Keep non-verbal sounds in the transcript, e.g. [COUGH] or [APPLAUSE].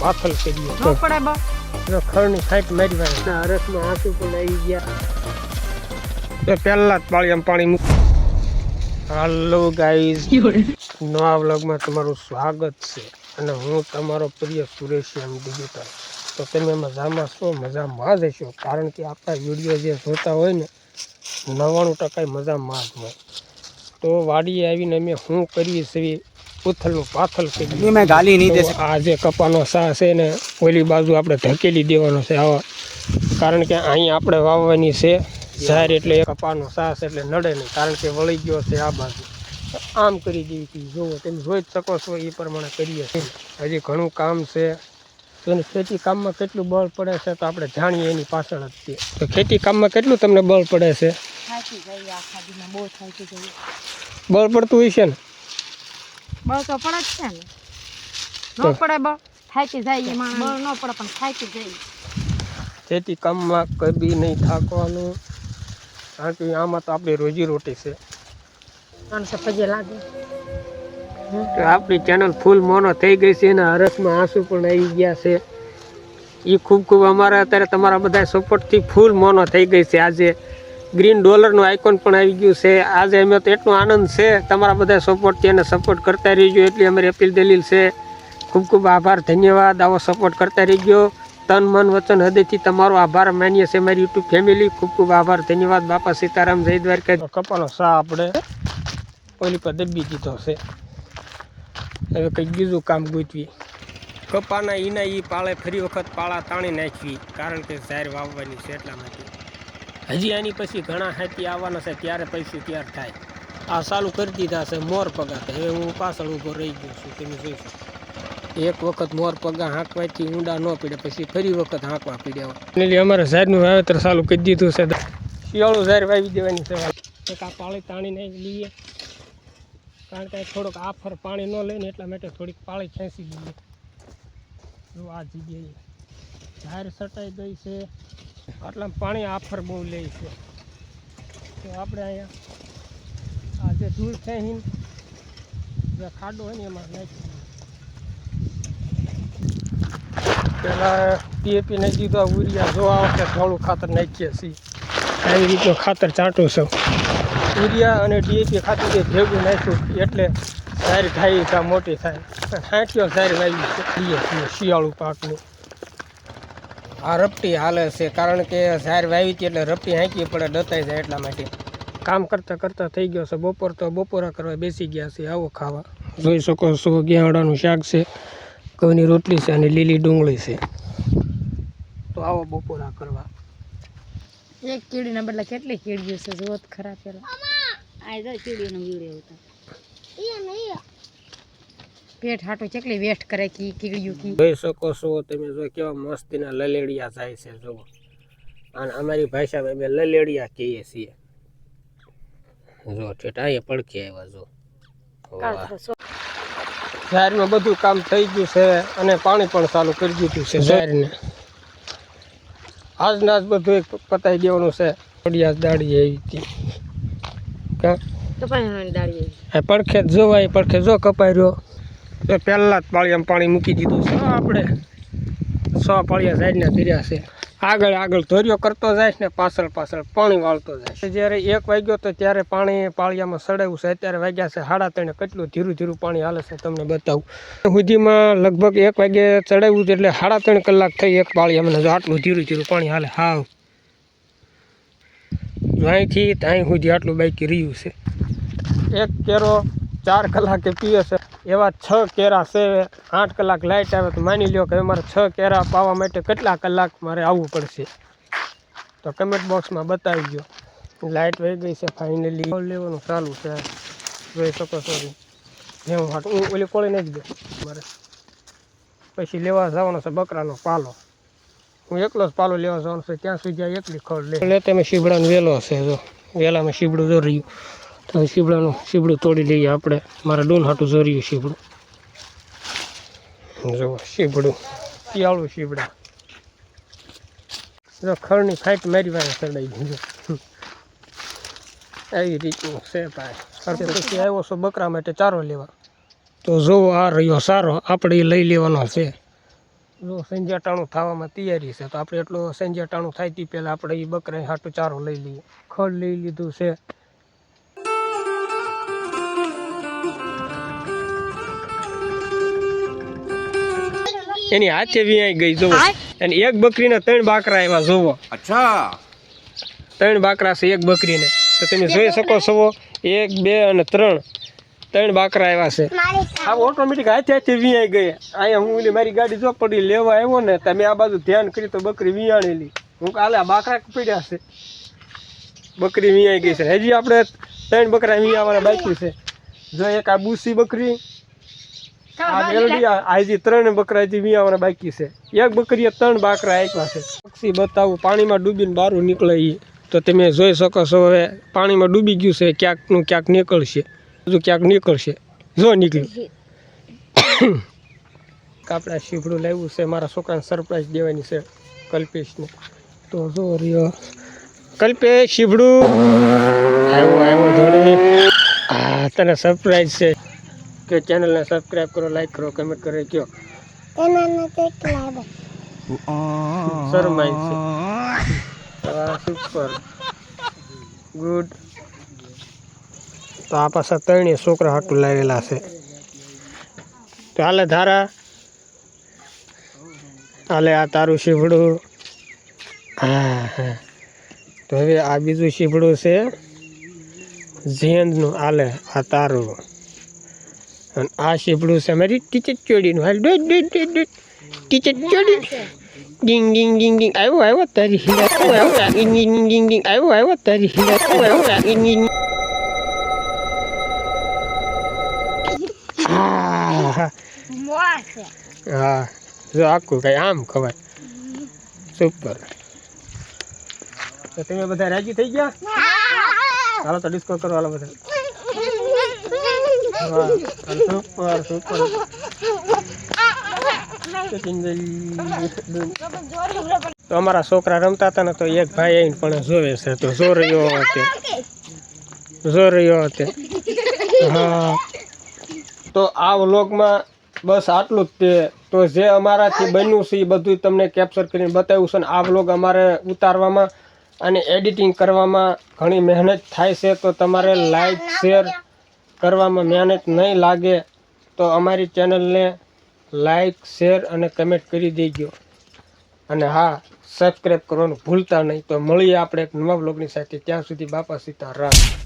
પાથલ પડે બા. તો ખરની સાઈટ મારી વાળે. હરસમાં આંસુ પણ આવી ગયા. પહેલા જ પાળીમાં પાણી મૂક. Hello guys. નવા વ્લોગમાં તમારું સ્વાગત છે. અને હું તમારો પ્રિય સુરેશ એમ ડિજિટલ તો તમે મજામાં છો મજામાં જ હશો. કારણ કે આપણા વીડિયો જે જોતા હોય ને નવ્વાણું ટકા મજામાં જ હોય. તો વાડીએ આવીને અમે શું કરીએ છીએ? ઉથલનું પાથલ છે મેં ગાલી નહીં દેશે આ જે કપાનો સા છે ને ઓલી બાજુ આપણે ધકેલી દેવાનો છે આવા. કારણ કે અહીંયા આપણે વાવવાની છે ઝાર એટલે એ કપાનો સાસ એટલે નડે નહીં. કારણ કે વળી ગયો છે આ બાજુ. આમ કરી દેવી હતી જુઓ તમે જોઈ જ શકો છો એ પ્રમાણે કરીએ છીએ. હજી ઘણું કામ છે. એની ખેતી કામમાં કેટલું બળ પડે છે તો આપણે જાણીએ એની પાછળ જ છીએ. તો ખેતી કામમાં કેટલું તમને બળ પડે છે? બળ પડતું હોય છે ને? બળ તો પડે જ છે ને. ન પડે બળ થાકી જાય એમાં બળ ન પડે પણ થાકી જાય. ખેતી કામમાં કદી નહીં થાકવાનું. કારણ કે આમાં તો આપણી રોજી રોટી છે. ત્રણસો પગે લાગે. તો આપણી ચેનલ ફૂલ મોનો થઈ ગઈ છે અને હરસમાં આંસુ પણ આવી ગયા છે. એ ખૂબ ખૂબ અમારા અત્યારે તમારા બધા સપોર્ટથી ફૂલ મોનો થઈ ગઈ છે આજે. ગ્રીન ડોલરનું આઇકોન પણ આવી ગયું છે. આજે અમે તો એટલો આનંદ છે. તમારા બધા સપોર્ટથી એને સપોર્ટ કરતા રહીજો. એટલી અમારી અપીલ દલીલ છે. ખૂબ ખૂબ આભાર ધન્યવાદ. આવો સપોર્ટ કરતા રહીજો. તન મન વચન હૃદયથી તમારો આભાર માનીએ છીએ મારી યુટ્યુબ ફેમિલી ખૂબ ખૂબ આભાર ધન્યવાદ. બાપા સીતારામ જય દ્વારકા. કપાનો સા આપણે ઓલી પર દબી દીધો છે. હવે કંઈક બીજું કામ ગૂંચવી કપાના ઈના ઈ પાળે ફરી વખત પાળા તાણી નાખવી કારણ કે ઝાર વાવવાની છે એટલા માટે. હજી આની પછી ઘણા હાથી આવવાના છે ત્યારે પૈસું તૈયાર થાય. આ ચાલુ કરી દીધા છે મોર પગા હવે હું પાછળ ઊભો રહી ગયો છું તમે જોઈશું એક વખત મોર પગા હાંકવાથી ઊંડા ન પીડે પછી ફરી વખત હાંકવા પીડ્યા એટલે અમારે ઝાડનું વાવેતર ચાલુ કરી દીધું છે. શિયાળું ઝાડ વાવી દેવાની છે. એક આ પાળી તાણીને લઈએ કારણ કે થોડુંક આફર પાણી ન લઈને એટલા માટે થોડીક પાળી ખેંચી દઈએ જો આ જગ્યાએ જાહેર સટાઈ ગઈ છે. આટલા પાણી આફર બહુ લે છે. તો આપણે અહીંયા આ જે દૂર થઈ જે ખાડો હોય ને એમાં નાખી પેલા પીએપી નાખી દીધો યુરિયા જો આ વખતે ધોળું ખાતર નાખીએ છીએ. આવી રીતનું ખાતર ચાટું છું. યુરિયા અને ડીએપી ખાતર જે ભેગું નાખ્યું એટલે સારી થાય ત્યાં મોટી થાય. હાંટ્યો સારી વાવી છે શિયાળું પાકનું. આ રપટી હાલે છે કારણ કે ઝાર વાવી હતી એટલે રપટી હાંકી પડે દતાઈ જાય એટલા માટે. કામ કરતાં કરતાં થઈ ગયો છે બપોર તો બપોરા કરવા બેસી ગયા છે આવો ખાવા. જોઈ શકો છો ગેહડાનું શાક છે ઘઉંની રોટલી છે અને લીલી ડુંગળી છે. તો આવો બપોરા કરવા. એક કીડીના બદલે કેટલી કીડીઓ છે જોત ખરા પેલા. આ જો ચીડીનો વીડિયો ઉતાર પેટ હાટું કેટલી વેસ્ટ કરે કી કીગળ્યું કી? જોઈ શકો છો તમે જો કેવા મસ્તીના લલેડિયા જાય છે જો અને અમારી ભાષામાં અમે લલેડિયા કહીએ છીએ. જો ઠેઠ એ પડખે આવ્યા જો વાહ. બધું કામ થઈ ગયું છે અને પાણી પણ ચાલુ કરી દીધું છે ઝાડને. આજના જ બધું એક પતાવી દેવાનું છે. પડિયા દાડી આવી હતી. કા? કપાઈ દાડી પડખે જોવાય પડખે જો કપાઈ રહ્યો. તો પહેલાં જ પાળિયામાં પાણી મૂકી દીધું છે. આપણે સો પાળિયા સાઈડના કર્યા છે. આગળ આગળ ધોર્યો કરતો જાય ને પાછળ પાછળ પાણી વાળતો જાય છે. જ્યારે એક વાગ્યો તો ત્યારે પાણી પાળિયામાં સડાવ્યું છે. અત્યારે વાગ્યા છે સાડા ત્રણે. કેટલું ધીરું ધીરું પાણી હાલે છે તમને બતાવું. સુધીમાં લગભગ એક વાગે ચડાવ્યું છે એટલે સાડા ત્રણ કલાક થઈ એક પાળિયામાં. આટલું ધીરું ધીરું પાણી હાલે. હાવ. અહીંથી ત્યાં સુધી આટલું બાકી રહ્યું છે. એક કેરો ચાર કલાકે પીએ છે. એવા છ કેરા છે આઠ કલાક લાઇટ આવે તો માની લ્યો કે મારે છ કેરા પાવા માટે કેટલા કલાક મારે આવવું પડશે. તો કમેન્ટ બોક્સમાં બતાવી દો લાઇટ વહી ગઈ છે ફાઇનલી લેવાનું ચાલુ છે. જોઈ શકો છો જેવું હાટ હું ઓલી કોળી નથી દે મારે. પછી લેવા જવાનો છે બકરાનો પાલો. હું એકલો જ પાલો લેવા જવાનો છે ત્યાં સુધી એકલી ખોળ લે. તમે શીબડાનો વેલો છે જો. વેલામાં શીબડું જો રહ્યું. તો શીપડાનું શીપડું તોડી લઈએ આપણે. મારા ડોન હાટું જોર્યું શીપડું જો શીપડું શિયાળું શીબડા. જો ખળની ફાઇટ મારી વાળે ચડાઈ દીધું આવી રીતનું છે ભાઈ. પછી આવ્યો છો બકરા માટે ચારો લેવા. તો જો આ રહ્યો સારો, આપણે એ લઈ લેવાનો છે. જો સંજાટાણું થવામાં તૈયારી છે, તો આપણે એટલો સંજાટાણું થાય તે પહેલાં આપણે એ બકરા હાટું ચારો લઈ લઈએ. ખડ લઈ લીધું છે. એની હાથે વિયાઈ ગઈ જોવો અને એક બકરીના ત્રણ બાકરા એવા જોવો અચ્છા. ત્રણ બાકરા છે એક બકરીને. તો તમે જોઈ શકો છો એક બે અને ત્રણ. ત્રણ બાકરા એવા છે. આ ઓટોમેટિક હાથે હાથે વિયાઈ ગયા અહીંયા હું ઓલી મારી ગાડી જો પડી લેવા આવ્યો ને તમે આ બાજુ ધ્યાન કરી તો બકરી વિયાણેલી હું કાલે બાકરા પડ્યા છે? બકરી વિયાઈ ગઈ છે. હજી આપણે ત્રણ બકરા વિયાવાના બાકી છે. જો એક આ બુસી બકરી આ મેલડી આ આ હજી ત્રણ બકરા હજી વિયાવાના બાકી છે. એક બકરીએ ત્રણ બાકરા આપ્યા છે. પક્ષી બતાવું પાણીમાં ડૂબીને બહાર નીકળે તો તમે જોઈ શકો છો હવે પાણીમાં ડૂબી ગયું છે ક્યાંકનું ક્યાંક નીકળશે. હજુ ક્યાંક નીકળશે. જો નીકળ્યું. [COUGHS] કાપડા શીભડું લાવ્યું છે મારા છોકરાને સરપ્રાઈઝ દેવાની છે કલ્પેશને. તો જો રહ્યો. કલ્પેશ શીભડું. આવ્યો આવ્યો જોડે. તને સરપ્રાઈઝ છે. કે ચેનલને સબસ્ક્રાઇબ કરો લાઈક કરો કમેન્ટ કરો કયો. શરમાય છે. સુપર ગુડ તો આ પાછા ત્રણેય છોકરા હાટું લાવેલા છે. તો હાલે ધારા. હાલે આ તારું શીભડું. હા હા. તો હવે આ બીજું શીભડું છે. જીએનનું હાલે આ તારું. અને આ શીભડું છે મારી ટીચર ચોડીનું હાલ dot dot dot dot teacher ચોડી ડિંગ ડિંગ ડિંગ ડિંગ. આવ્યો આવ્યો તારી હિલા આવ્યો ડિંગ ડિંગ ડિંગ આવ્યો આવ્યો તારી હિલા આવ્યો ડિંગ હા. જો આખું કઈ આમ ખબર સુપર તો તમે બધા રાજી થઈ ગયા? ચાલો તો ડિસ્કો કરો હાલો બધા. સુપર સુપર તો અમારા છોકરા રમતા હતા ને તો એક ભાઈ આવીને પણ જોવે છે તો જો રહ્યો હતો. જો રહ્યો હતો. હા. તો આ વ્લોગમાં બસ આટલું જ તે તો જે અમારાથી બન્યું છે એ બધું તમને કેપ્ચર કરીને બતાવ્યું છે અને આ વ્લોગ અમારે ઉતારવામાં અને એડિટિંગ કરવામાં ઘણી મહેનત થાય છે. તો તમારે લાઈક શેર કરવામાં મહેનત નહીં લાગે તો અમારી ચેનલને લાઈક, શેર અને કમેન્ટ કરી દેજો. અને હા, સબસ્ક્રાઈબ કરવાનું ભૂલતા નહીં. તો મળીએ આપણે એક નવા બ્લોગની સાથે. ત્યાં સુધી બાપા સીતારામ.